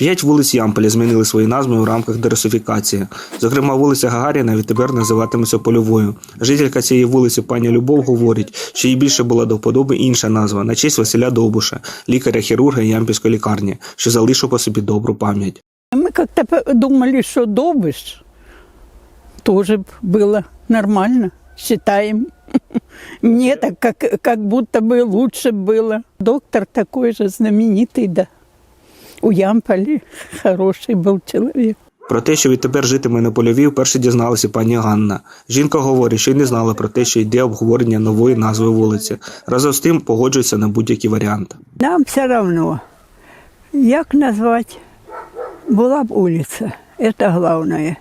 П'ять вулиць Ямполя змінили свої назви у рамках дерусифікації. Зокрема, вулиця Гагаріна відтепер називатиметься Польовою. Жителька цієї вулиці пані Любов говорить, що їй більше була до вподоби інша назва на честь Василя Довбуша, лікаря-хірурга Ямпільської лікарні, що залишив по собі добру пам'ять. Мы как-то по- думали, что Добыш тоже б было нормально, считаем. Мне так как, как будто бы лучше было. Доктор такой же знаменитый, да. У Ямполи хороший был человек. Про те, що відтепер житиме на польовій, вперше дізналася пані Ганна. Жінка говорить, що й не знала про те, що йде обговорення нової назви вулиці. Разом з тим погоджується на будь-який варіант. Нам все равно, як назвати, була б вулиця. Це головне.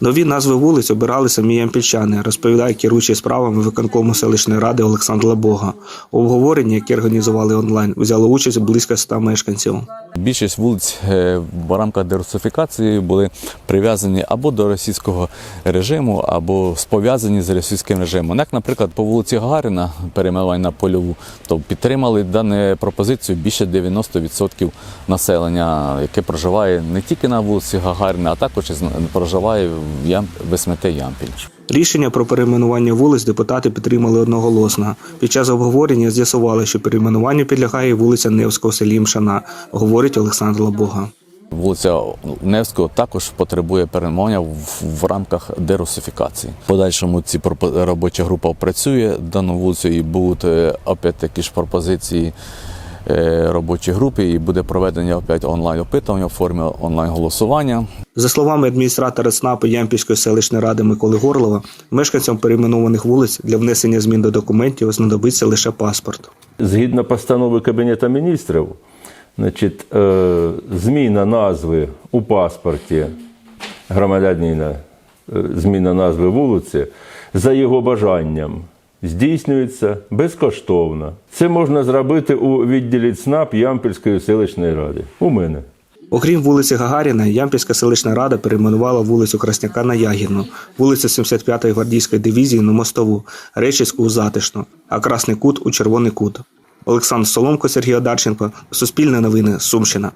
Нові назви вулиць обирали самі ямпільчани, розповідає керуючий справами виконкому селищної ради Олександр Лебога. У обговоренні, яке організували онлайн, взяло участь близько ста мешканців. Більшість вулиць е, в рамках дерусифікації були прив'язані або до російського режиму, або спов'язані з російським режимом. Як, наприклад, по вулиці Гагаріна, перейменування на польову, то підтримали дану пропозицію більше 90% населення, яке проживає не тільки на вулиці Гагаріна, а також і проживає в Ям... в СМТ Ямпіль. Рішення про перейменування вулиць депутати підтримали одноголосно. Під час обговорення з'ясували, що перейменуванню підлягає вулиця Невського селі Мшана, говорить Олександр Лебога. Вулиця Невського також потребує перейменування в, рамках дерусифікації. Подальшому ці робоча група працює дану вулицю і будуть е, опять такі ж пропозиції е, робочої групи, і буде проведення опять онлайн опитування в формі онлайн голосування. За словами адміністратора ЦНАПу Ямпільської селищної ради Миколи Горлова, мешканцям перейменованих вулиць для внесення змін до документів знадобиться лише паспорт. Згідно постанови Кабінету міністрів, значить, е, зміна назви у паспорті громадянина, е, зміна назви вулиці за його бажанням здійснюється безкоштовно. Це можна зробити у відділі ЦНАП Ямпільської селищної ради. У мене. Окрім вулиці Гагаріна, Ямпільська селищна рада перейменувала вулицю Красняка на Ягідну, вулицю 75-ї гвардійської дивізії на Мостову, Речицьку у Затишну, а Красний Кут у Червоний Кут. Олександр Соломко, Сергій Одарченко, Суспільне новини, Сумщина.